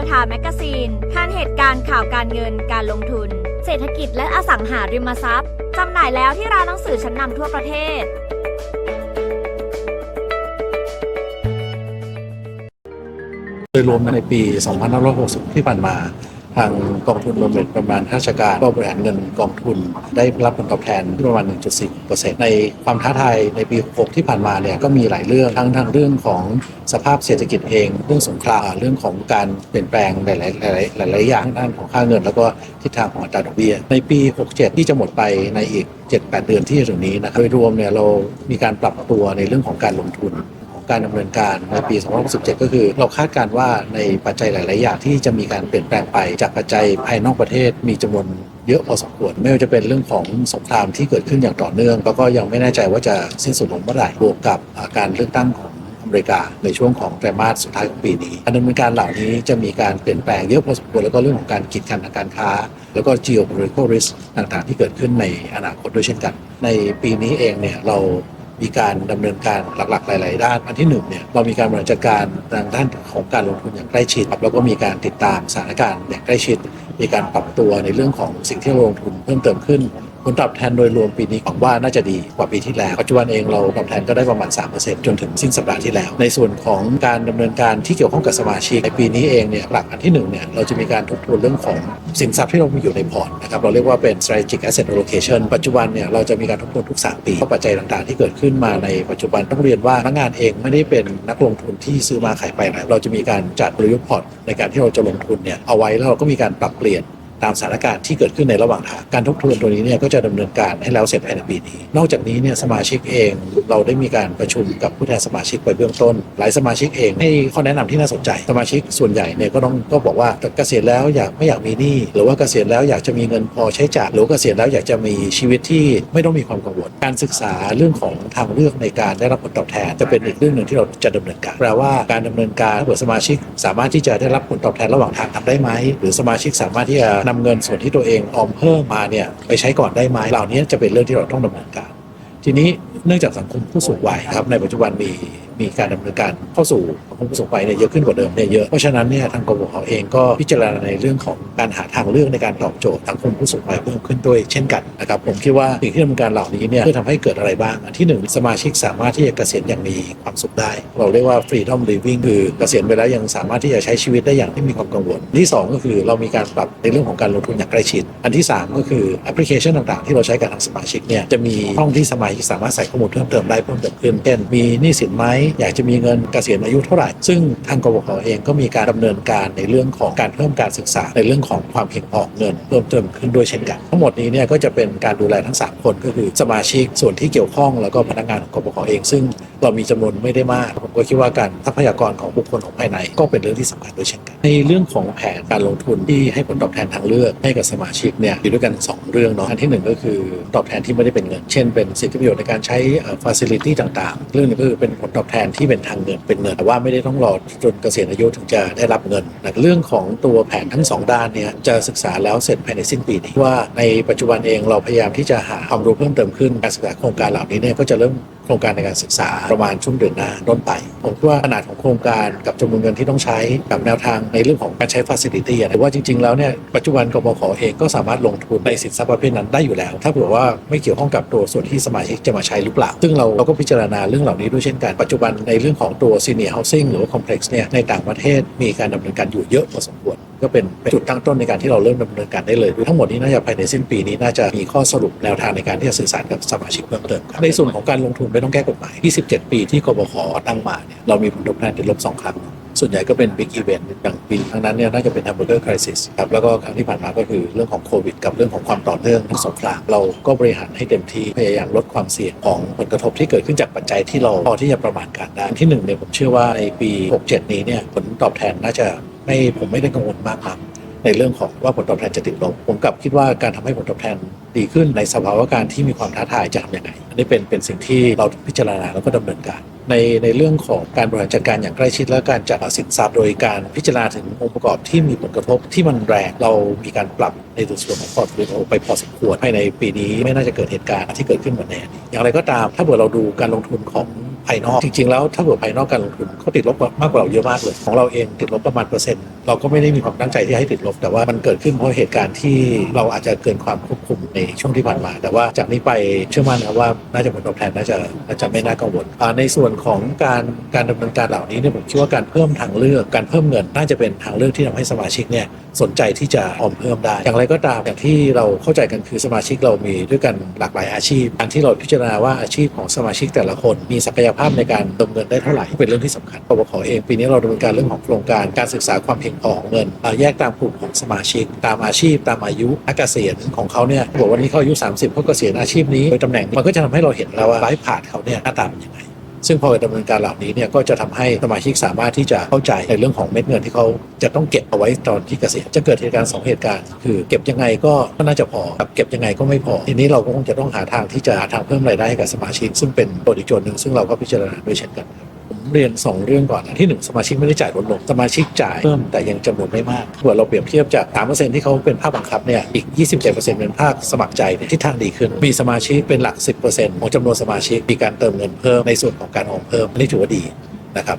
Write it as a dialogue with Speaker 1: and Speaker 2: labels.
Speaker 1: Power Time Magazine ทานเหตุการณ์ข่าวการเงินการลงทุน เศรษฐกิจและอสังหาริมทรัพย์จำหน่ายแล้วที่ร้านหนังสือชั้นนำทั่วประเทศ
Speaker 2: โดยรวมในปี 2560 ที่ผ่านมา ทางกองทุนรวมเป็นประมาณราชการก็บริหารเงินกองทุนได้รับผลตอบแทนประมาณ 1.4%ในความท้าทายในปี 6 ที่ผ่านมาเนี่ยก็มีหลายเรื่องทั้งทางเรื่องของสภาพเศรษฐกิจเอง เรื่องสงครามเรื่องของการเปลี่ยนแปลงหลายๆหลายๆหลายอย่างด้านของค่าเงิน แล้วก็ทิศทางของอัตราดอกเบี้ยในปี 67 ที่จะหมดไปในอีก 7-8 เดือนที่จะถึงนี้นะครับโดยรวมเนี่ยเรามีการปรับตัวในเรื่องของการลงทุน การดำเนินการในปี 2017 ก็คือ เราคาดการณ์ว่าในปัจจัยหลาย ๆ อย่างที่จะมีการเปลี่ยนแปลงไปจากปัจจัยภายนอกประเทศมีจำนวนเยอะพอสมควรไม่ว่าจะเป็นเรื่องของสงครามที่เกิดขึ้นอย่างต่อเนื่อง แล้วก็ยังไม่แน่ใจว่าจะสิ้นสุดลงเมื่อไหร่บวกกับการเลือกตั้งของอเมริกาในช่วงของไตรมาสสุดท้ายของปีนี้การดำเนินการเหล่านี้จะมีการเปลี่ยนแปลงเยอะพอสมควรแล้วก็เรื่องของการกีดกันทางการค้า แล้วก็ geopolitical risk ต่าง ๆ ที่เกิดขึ้นในอนาคตด้วยเช่นกัน ในปีนี้เองเนี่ยเรา มีการดำเนินการหลักๆ หลาย ๆ ด้าน อันที่หนึ่งเนี่ยเรามีการบริหารจัดการทางด้านของการลงทุนอย่างใกล้ชิดครับแล้วก็มีการติดตามสถานการณ์อย่างใกล้ชิด มีการปรับตัวในเรื่องของสิ่งที่ลงทุนเพิ่มเติมขึ้น ผลตอบแทนโดยรวมปีนี้หวังว่าน่าจะดีกว่าปีที่แล้ว ปัจจุบันเองเราตอบแทนก็ได้ประมาณ 3%จนถึงสิ้นสัปดาห์ที่แล้ว ในส่วนของการดำเนินการที่เกี่ยวข้องกับสมาชิกในปีนี้เองเนี่ยหลักอันที่หนึ่งเนี่ยเราจะมีการทบทวนเรื่องของสินทรัพย์ที่เรามีอยู่ในพอร์ตนะครับเราเรียกว่าเป็น strategic asset allocation ปัจจุบันเนี่ยเราจะมีการทบทวนทุก 3 ปีเพราะปัจจัยต่างๆ ที่เกิดขึ้นมาในปัจจุบันต้องเรียนว่าพนักงานเองไม่ได้เป็นนักลงทุนที่ซื้อมาขายไปนะเราจะมีการจัดบริยุทธ์พอร์ตในการที่เราจะลงทุนเนี่ยเอาไว้แล้วเราก็มีการปรับเปลี่ยน ตามสถานการณ์ที่เกิดขึ้นในระหว่างทางการทบทวนตัวนี้เนี่ยก็จะดำเนินการให้แล้วเสร็จภายในปีนี้ นอกจากนี้เนี่ยสมาชิกเองเราได้มีการประชุมกับผู้แทนสมาชิกไปเบื้องต้น หลายสมาชิกเองให้ข้อแนะนำที่น่าสนใจ สมาชิกส่วนใหญ่เนี่ยก็ต้องก็บอกว่าเกษียณแล้วอยากไม่อยากมีหนี้หรือว่าเกษียณแล้วอยากจะมีเงินพอใช้จ่ายหรือเกษียณแล้วอยากจะมีชีวิตที่ไม่ต้องมีความกังวล การศึกษาเรื่องของทางเลือกในการได้รับผลตอบแทน จะเป็นอีกเรื่องหนึ่งที่เราจะดำเนินการแปลว่าการดำเนินการเผื่อสมาชิก สามารถที่จะได้รับผลตอบแทนระหว่างทางทำได้ไหมหรือสมาชิกสามารถที่จะนำเงินส่วนที่ตัวเองออมเพิ่มมาเนี่ยไปใช้ก่อนได้ไหมเหล่านี้จะเป็นเรื่องที่เราต้องดำเนินการ ทีนี้เนื่องจากสังคมผู้สูงวัยครับในปัจจุบันมี มีการดำเนินการเข้าสู่สังคมผู้สูงวัยเนี่ยเยอะขึ้นกว่าเดิมเนี่ยเยอะ เพราะฉะนั้นเนี่ยทางกบขเองก็พิจารณาในเรื่องของการหาทางเลือกในการตอบโจทย์สังคมผู้สูงวัยเพิ่มขึ้นด้วยเช่นกันนะครับผมคิดว่าสิ่งที่ดำเนินการเหล่านี้เนี่ยเพื่อทำให้เกิดอะไรบ้าง อันที่หนึ่งสมาชิกสามารถที่จะเกษียณอย่างมีความสุขได้ เราเรียกว่า freedom living คือเกษียณไปแล้วยังสามารถที่จะใช้ชีวิตได้อย่างไม่มีความกังวลที่สองก็คือเรามีการปรับในเรื่องของการลงทุนอย่างใกล้ชิด อันที่สามก็คือแอปพลิเคชันต่างๆ ที่เราใช้กับทางสมาชิกเนี่ยจะมีช่องที่สมาชิกสามารถใส่ข้อมูลเพิ่มเติมได้เพิ่มเติมขึ้นเช่นมีหนี้สินไหมอยากจะมีเงินเกษียณอายุเท่าไหร่ ซึ่งทางกบขเองก็มีการดำเนินการในเรื่องของการเพิ่มการศึกษาในเรื่องของความเพียงพอเงินเพิ่มเติมขึ้นด้วยเช่นกัน ทั้งหมดนี้เนี่ยก็จะเป็นการดูแลทั้ง 3 คนก็คือสมาชิกส่วนที่เกี่ยวข้องแล้วก็พนักงานของกบขเอง ซึ่ง เรามีจำนวนไม่ได้มาก ผมก็คิดว่าการทรัพยากรของบุคคลของภายใน ก็เป็นเรื่องที่สำคัญด้วยเช่นกัน ในเรื่องของแผนการลงทุนที่ให้ผลตอบแทนทางเลือกให้กับสมาชิกเนี่ยอยู่ด้วยกันสองเรื่องเนาะอันที่หนึ่งก็คือตอบแทนที่ไม่ได้เป็นเงิน เช่นเป็นสิทธิประโยชน์ในการใช้ฟ a ซิลิตี้ต่างๆ เรื่องหนึงก็คือเป็นผลตอบแทนที่เป็นทางเงินเป็นเงินแต่ว่าไม่ได้ต้องรอจนเกษียณอายุถึงจะได้รับเงินนะเรื่องของตัวแผนทั้งสองด้านเนี่ยจะศึกษาแล้วเสร็จภายในสิ้นปีนี้ว่าในปัจจุบันเองเราพยายามที่จะหาความรู้เพิ่มเติมขึ้นการศึกษาโครงการเหล่านี้เนี่ยก็จะเริ่มโครงการในการศึกษาประมาณช่วงเดือนหน้าต้นไป ผมว่าขนาดของโครงการกับจำนวนเงินที่ต้องใช้กับแนวทางในเรื่องของการใช้ฟ a ซิลิตี้นะว่าจริง ๆ แล้วเนี่ยปัจจุบันกบขเองก็สามารถลงทุนในสินทรัพย์ประเภทนั้นได้อยู่แล้ว ถ้าเผื่อว่าไม่เกี่ยวข้องกับตัวส่วนที่สมาชิกจะมาใช้หรือเปล่า ซึ่งเราเราก็พิจารณาเรื่องเหล่านี้ด้วยเช่นกัน ปัจจุบันในเรื่องของตัว senior housing หรือว่า complex เนี่ยในต่างประเทศมีการดำเนินการอยู่เยอะพอสมควร ก็เป็นจุดตั้งต้นในการที่เราเริ่มดำเนินการได้เลย ทั้งหมดนี้น่าจะภายในสิ้นปีนี้น่าจะมีข้อสรุปแนวทางในการที่จะสื่อสารกับสมาชิกเพิ่มเติมในส่วนของการลงทุนไม่ต้องแก้กฎหมาย 27 ปีที่กบขตั้งมาเนี่ยเรามีผลตอบแทนติดลบสองครั้งส่วนใหญ่ก็เป็นบิ๊กอีเวนต์อย่างปีครั้งนั้นเนี่ยน่าจะเป็น hamburger crisis ครับแล้วก็ครั้งที่ผ่านมาก็คือเรื่องของโควิด กับเรื่องของความต่อเนื่องทั้งสงครามเราก็บริหารให้เต็มที่พยายามลดความเสี่ยงของผลกระทบที่เกิดขึ้นจากปัจจัยที่เราพอที่จะประมาณการได้ที่หนึ่งเนี่ยผมเชื่อว่าในปี 67 นี้เนี่ยผลตอบแทนน่าจะ ไม่ผมไม่ได้กังวลมากนักในเรื่องของว่าผลตอบแทนจะติดลบผมกลับคิดว่าการทำให้ผลตอบแทนดีขึ้นในสภาวะการที่มีความท้าทายจะทำยังไงอันนี้เป็นเป็นสิ่งที่เราพิจารณาแล้วก็ดำเนินการในในเรื่องของการบริหารจัดการอย่างใกล้ชิด และการจัดสินทรัพย์โดยการพิจารณาถึงองค์ประกอบที่มีผลกระทบที่มันแรงเรามีการปรับในตัวส่วนของพอร์ตโฟลิโอไปพอสมควรภายในปีนี้ไม่น่าจะเกิดเหตุการณ์ที่เกิดขึ้นเหมือนในอดีตอย่างไรก็ตาม ถ้าเกิดเราดูการลงทุนของ ภายนอก จริง ๆ แล้วถ้าเกิดภายนอกการลงทุนเขาติดลบมากกว่าเราเยอะมากเลยของเราเองติดลบประมาณเปอร์เซ็นต์เราก็ไม่ได้มีความตั้งใจที่ให้ติดลบ แต่ว่ามันเกิดขึ้นเพราะเหตุการณ์ที่เราอาจจะเกินความควบคุมในช่วงที่ผ่านมา แต่ว่าจากนี้ไปเชื่อมั่นนะครับว่าน่าจะผลตอบแทนน่าจะน่าจะไม่น่ากังวลในส่วนของการการดำเนินการเหล่านี้เนี่ยผมคิดว่าการเพิ่มทางเลือกการเพิ่มเงินน่าจะเป็นทางเลือกที่ทำให้สมาชิกเนี่ยสนใจที่จะออมเพิ่มได้ อย่างไรก็ตามอย่างที่เราเข้าใจกันคือสมาชิกเรามีด้วยกันหลากหลายอาชีพการที่เราพิจารณาว่าอาชีพของสมาชิกแต่ละคนมีศักยภาพในการดำเนินได้เท่าไหร่เป็นเรื่องที่สำคัญปปขเองปีนี้เราดำเนินการเรื่องของโครงการการศึกษาความเพียงพอของเงินแยกตามกลุ่มของสมาชิก ตามอาชีพ ตามอายุนักเกษียณของเขาเนี่ยบอกวันนี้เขาอายุ 30เขาเกษียณอาชีพนี้โดยตำแหน่งมันก็จะทำให้เราเห็นแล้วว่าไลฟ์ผ่านเขาเนี่ยหน้าตาเป็นยังไง ซึ่งพอดำเนินการเหล่านี้เนี่ยก็จะทำให้สมาชิกสามารถที่จะเข้าใจในเรื่องของเม็ดเงินที่เขาจะต้องเก็บเอาไว้ตอนที่เกษียณจะเกิดเหตุการณ์สองเหตุการณ์คือเก็บยังไงก็ก็น่าจะพอกับเก็บยังไงก็ไม่พอ ทีนี้เราก็คงจะต้องหาทางที่จะหาทางเพิ่มรายได้ให้กับสมาชิก ซึ่งเป็นตัวอีกโจทย์หนึ่งซึ่งเราก็พิจารณาด้วยเช่นกันครับ เรียนสองเรื่องก่อนนะที่หนึ่งสมาชิกไม่ได้จ่ายลดลงสมาชิกจ่ายเพิ่มแต่ยังจำนวนไม่มากเมื่อเราเปรียบเทียบจาก 3%ที่เขาเป็นภาคบังคับเนี่ยอีก 27%เป็นภาคสมัครใจเนี่ยทิศทางดีขึ้น มีสมาชิกเป็นหลัก 10%ของจำนวนสมาชิกมีการเติมเงินเพิ่มในส่วนของการออมเพิ่มอันนี้ถือว่าดีนะครับ